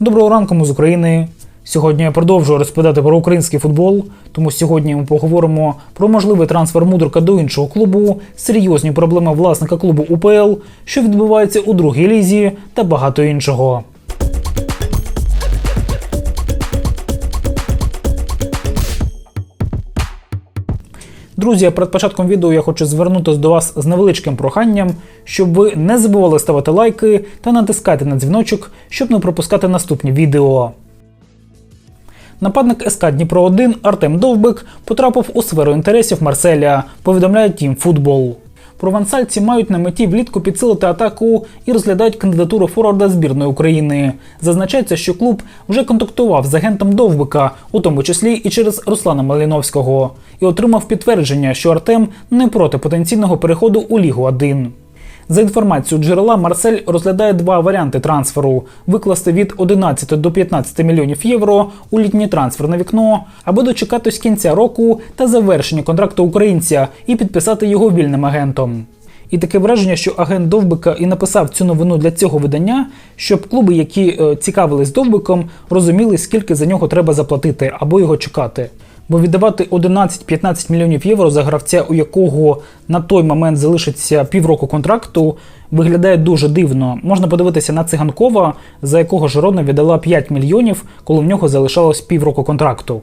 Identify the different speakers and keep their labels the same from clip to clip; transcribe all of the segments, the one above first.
Speaker 1: Доброго ранку, ми з України. Сьогодні я продовжую розповідати про український футбол, тому сьогодні ми поговоримо про можливий трансфер мудрика до іншого клубу, серйозні проблеми власника клубу УПЛ, що відбувається у другій лізі та багато іншого. Друзі, перед початком відео я хочу звернутися до вас з невеличким проханням, щоб ви не забували ставити лайки та натискати на дзвіночок, щоб не пропускати наступні відео. Нападник СК Дніпро 1 Артем Довбик потрапив у сферу інтересів Марселя, повідомляє Тім Футбол. Провансальці мають на меті влітку підсилити атаку і розглядають кандидатуру форварда збірної України. Зазначається, що клуб вже контактував з агентом Довбика, у тому числі і через Руслана Маліновського, і отримав підтвердження, що Артем не проти потенційного переходу у Лігу 1. За інформацією джерела, Марсель розглядає два варіанти трансферу: викласти від 11 до 15 мільйонів євро у літнє трансферне вікно, або дочекатись кінця року та завершення контракту українця і підписати його вільним агентом. І таке враження, що агент Довбика і написав цю новину для цього видання, щоб клуби, які е, цікавились Довбиком, розуміли, скільки за нього треба заплатити або його чекати. Бо віддавати 11-15 мільйонів євро за гравця, у якого на той момент залишиться півроку контракту, виглядає дуже дивно. Можна подивитися на циганкова, за якого Жирона віддала 5 мільйонів, коли в нього залишалось півроку контракту.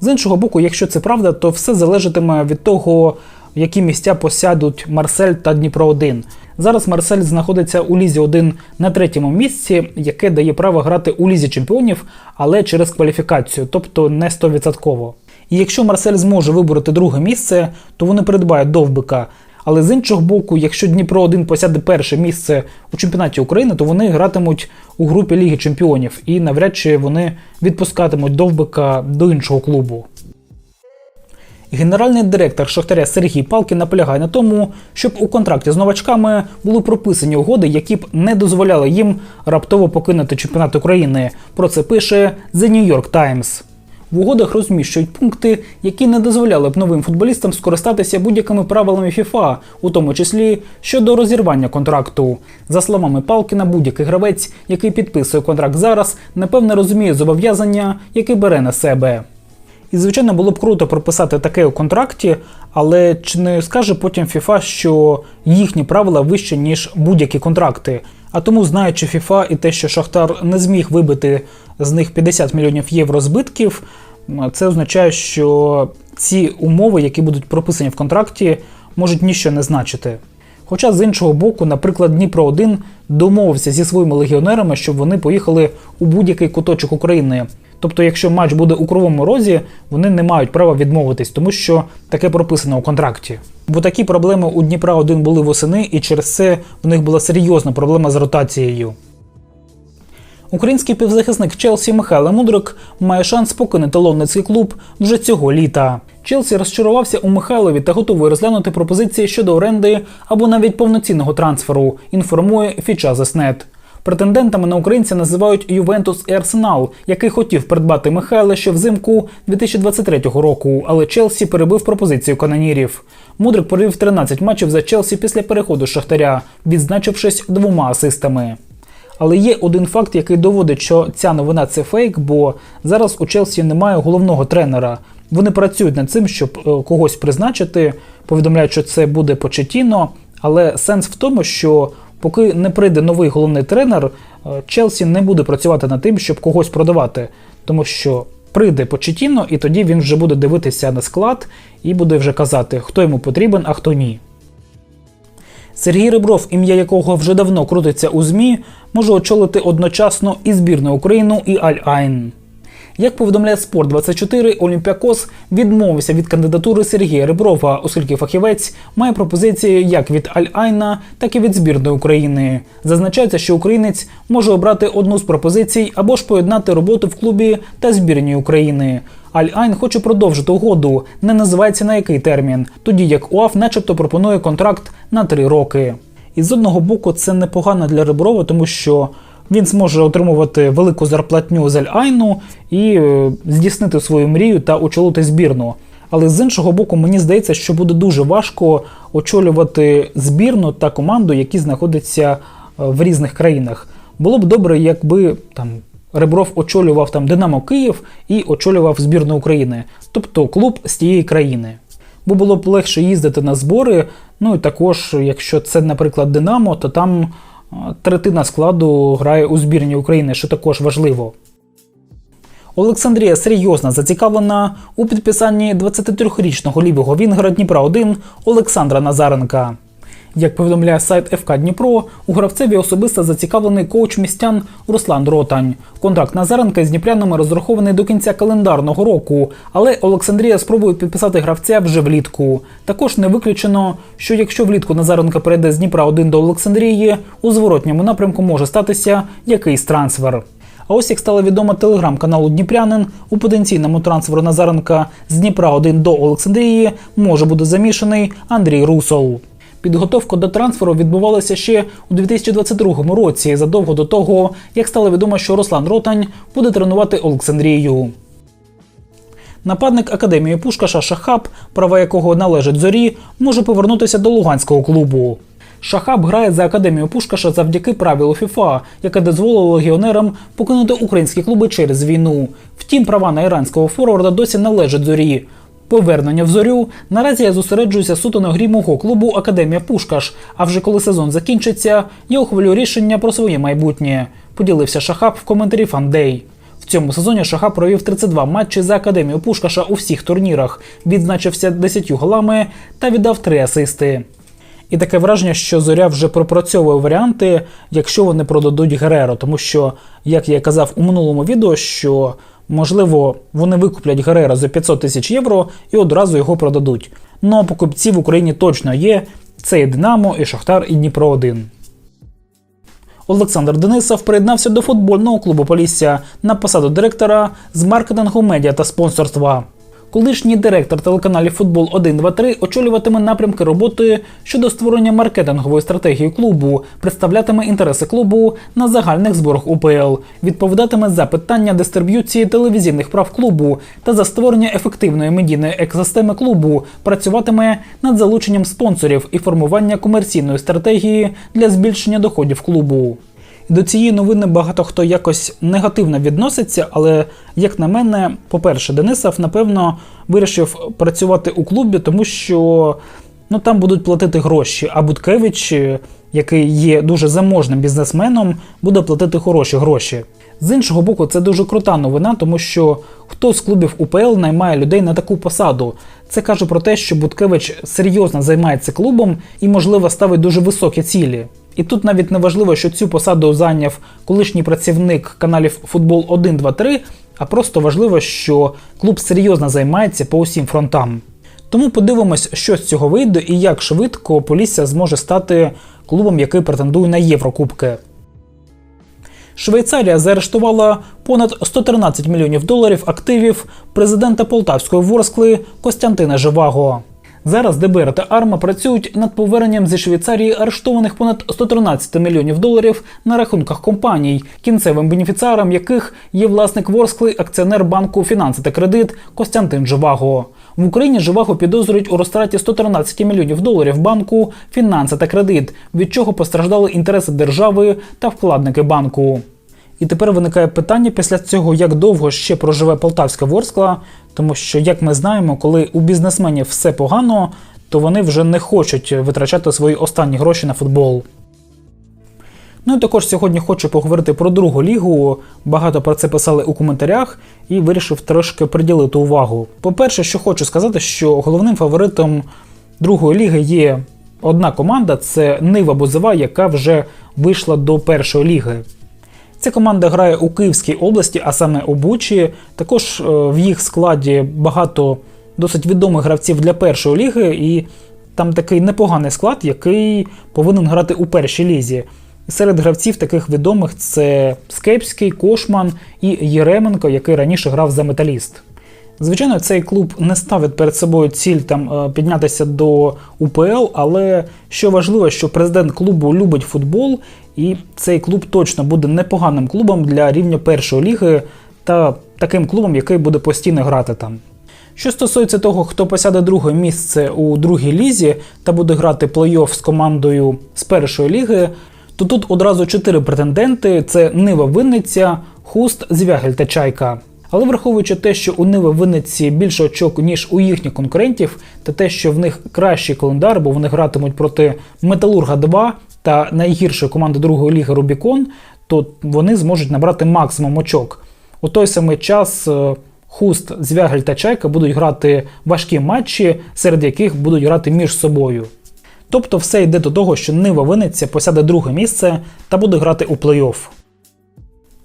Speaker 1: З іншого боку, якщо це правда, то все залежатиме від того, які місця посядуть Марсель та Дніпро 1. Зараз Марсель знаходиться у Лізі 1 на третьому місці, яке дає право грати у Лізі чемпіонів, але через кваліфікацію, тобто не 100%. І якщо Марсель зможе вибороти друге місце, то вони придбають довбика. Але з іншого боку, якщо Дніпро 1 посяде перше місце у чемпіонаті України, то вони гратимуть у групі Ліги Чемпіонів і навряд чи вони відпускатимуть довбика до іншого клубу. Генеральний директор Шахтаря Сергій Палкін наполягає на тому, щоб у контракті з новачками були прописані угоди, які б не дозволяли їм раптово покинути чемпіонат України. Про це пише The New York Times. В угодах розміщують пункти, які не дозволяли б новим футболістам скористатися будь-якими правилами FIFA, у тому числі щодо розірвання контракту. За словами Палкіна, будь-який гравець, який підписує контракт зараз, напевне розуміє зобов'язання, які бере на себе. І, звичайно, було б круто прописати таке у контракті, але чи не скаже потім FIFA, що їхні правила вищі, ніж будь-які контракти? А тому, знаючи FIFA і те, що Шахтар не зміг вибити з них 50 мільйонів євро збитків, це означає, що ці умови, які будуть прописані в контракті, можуть ніщо не значити. Хоча з іншого боку, наприклад, Дніпро 1 домовився зі своїми легіонерами, щоб вони поїхали у будь-який куточок України. Тобто, якщо матч буде у кривому розі, вони не мають права відмовитись, тому що таке прописано у контракті. Бо такі проблеми у Дніпра 1 були восени, і через це в них була серйозна проблема з ротацією. Український півзахисник Челсі Михайло Мудрик має шанс покинути лондонський клуб вже цього літа. Челсі розчарувався у Михайлові та готовий розглянути пропозиції щодо оренди або навіть повноцінного трансферу. Інформує Фічазеснет. Претендентами на українця називають Ювентус і Арсенал, який хотів придбати Михайла ще взимку 2023 року, але Челсі перебив пропозицію канонірів. Мудрик провів 13 матчів за Челсі після переходу Шахтаря, відзначившись двома асистами. Але є один факт, який доводить, що ця новина це фейк, бо зараз у Челсі немає головного тренера. Вони працюють над цим, щоб е, когось призначити. Повідомляють, що це буде Почетіно, але сенс в тому, що поки не прийде новий головний тренер, е, Челсі не буде працювати над тим, щоб когось продавати, тому що прийде Почетіно, і тоді він вже буде дивитися на склад і буде вже казати, хто йому потрібен, а хто ні. Сергій Ребров, ім'я якого вже давно крутиться у ЗМІ, може очолити одночасно і збірну Україну, і Аль-Айн. Як повідомляє Спорт 24 Олімпіакос відмовився від кандидатури Сергія Реброва, оскільки фахівець має пропозиції як від Аль-Айна, так і від збірної України. Зазначається, що українець може обрати одну з пропозицій або ж поєднати роботу в клубі та збірній України. Аль-Айн хоче продовжити угоду, не називається на який термін, тоді як УАФ начебто пропонує контракт на три роки. І з одного боку, це непогано для Реброва, тому що він зможе отримувати велику зарплатню з Аль-Айну і е, здійснити свою мрію та очолити збірну. Але з іншого боку, мені здається, що буде дуже важко очолювати збірну та команду, які знаходяться е, в різних країнах. Було б добре, якби там Ребров очолював там Динамо Київ і очолював збірну України, тобто клуб з тієї країни. Бо було б легше їздити на збори. Ну і також, якщо це, наприклад, Динамо, то там третина складу грає у збірні України, що також важливо. Олександрія серйозно зацікавлена у підписанні 23-річного лівого Вінгера Дніпра 1 Олександра Назаренка. Як повідомляє сайт ФК Дніпро, у гравцеві особисто зацікавлений коуч містян Руслан Ротань. Контракт Назаренка з дніпрянами розрахований до кінця календарного року, але Олександрія спробує підписати гравця вже влітку. Також не виключено, що якщо влітку Назаренка перейде з Дніпра 1 до Олександрії, у зворотньому напрямку може статися якийсь трансфер. А ось як стало відомо телеграм-каналу Дніпрянин, у потенційному трансферу Назаренка з Дніпра 1 до Олександрії може бути замішаний Андрій Русол. Підготовка до трансферу відбувалася ще у 2022 році, задовго до того, як стало відомо, що Руслан Ротань буде тренувати Олександрію. Нападник академії Пушкаша Шахаб, права якого належать зорі, може повернутися до луганського клубу. Шахаб грає за академію Пушкаша завдяки правилу ФІФА, яке дозволило легіонерам покинути українські клуби через війну. Втім, права на іранського форварда досі належать зорі. Повернення в зорю наразі я зосереджуюся суто на грі мого клубу Академія Пушкаш. А вже коли сезон закінчиться, я ухвалю рішення про своє майбутнє. Поділився Шахаб в коментарі Фандей. В цьому сезоні Шахаб провів 32 матчі за академію Пушкаша у всіх турнірах, відзначився 10 голами та віддав 3 асисти. І таке враження, що зоря вже пропрацьовує варіанти, якщо вони продадуть Гереро, тому що, як я казав у минулому відео, що можливо вони викуплять Герера за 500 тисяч євро і одразу його продадуть. Ну а покупці в Україні точно є. Це і Динамо, і Шахтар, і Дніпро 1 Олександр Денисов приєднався до футбольного клубу Полісся на посаду директора з маркетингу медіа та спонсорства. Колишній директор телеканалів Футбол 123 очолюватиме напрямки роботи щодо створення маркетингової стратегії клубу, представлятиме інтереси клубу на загальних зборах УПЛ, відповідатиме за питання дистриб'юції телевізійних прав клубу та за створення ефективної медійної екосистеми клубу, працюватиме над залученням спонсорів і формування комерційної стратегії для збільшення доходів клубу. До цієї новини багато хто якось негативно відноситься, але як на мене, по-перше, Денисов напевно вирішив працювати у клубі, тому що ну там будуть платити гроші. А Буткевич, який є дуже заможним бізнесменом, буде платити хороші гроші. З іншого боку, це дуже крута новина, тому що хто з клубів УПЛ наймає людей на таку посаду. Це каже про те, що Буткевич серйозно займається клубом і, можливо, ставить дуже високі цілі. І тут навіть не важливо, що цю посаду зайняв колишній працівник каналів Футбол 1, 2, 3, а просто важливо, що клуб серйозно займається по усім фронтам. Тому подивимось, що з цього вийде і як швидко Полісся зможе стати клубом, який претендує на Єврокубки. Швейцарія заарештувала понад 113 мільйонів доларів активів президента Полтавської Ворскли Костянтина Живаго. Зараз ДБР та Арма працюють над поверненням зі Швейцарії арештованих понад 113 мільйонів доларів на рахунках компаній, кінцевим бенефіціаром яких є власник Ворскли, акціонер банку Фінанси та кредит Костянтин Живаго. В Україні Живаго підозрюють у розтраті 113 мільйонів доларів банку Фінанси та кредит, від чого постраждали інтереси держави та вкладники банку. І тепер виникає питання після цього, як довго ще проживе Полтавська Ворскла, тому що, як ми знаємо, коли у бізнесменів все погано, то вони вже не хочуть витрачати свої останні гроші на футбол. Ну і також сьогодні хочу поговорити про другу лігу. Багато про це писали у коментарях і вирішив трошки приділити увагу. По-перше, що хочу сказати, що головним фаворитом другої ліги є одна команда це Нива Бузова, яка вже вийшла до першої ліги. Ця команда грає у Київській області, а саме у Бучі. Також в їх складі багато досить відомих гравців для першої ліги, і там такий непоганий склад, який повинен грати у першій лізі. Серед гравців таких відомих це Скепський, Кошман і Єременко, який раніше грав за металіст. Звичайно, цей клуб не ставить перед собою ціль там піднятися до УПЛ, але що важливо, що президент клубу любить футбол, і цей клуб точно буде непоганим клубом для рівня першої ліги та таким клубом, який буде постійно грати там. Що стосується того, хто посяде друге місце у другій лізі та буде грати плей-офф з командою з першої ліги, то тут одразу чотири претенденти: це Нива Винниця, Хуст, Звягель та Чайка. Але враховуючи те, що у Ниви Винниці більше очок, ніж у їхніх конкурентів, та те, що в них кращий календар, бо вони гратимуть проти Металурга 2 та найгіршої команди другої ліги Рубікон, то вони зможуть набрати максимум очок. У той самий час е, Хуст, Звягель та Чайка будуть грати важкі матчі, серед яких будуть грати між собою. Тобто все йде до того, що Нива Винниця посяде друге місце та буде грати у плей-офф.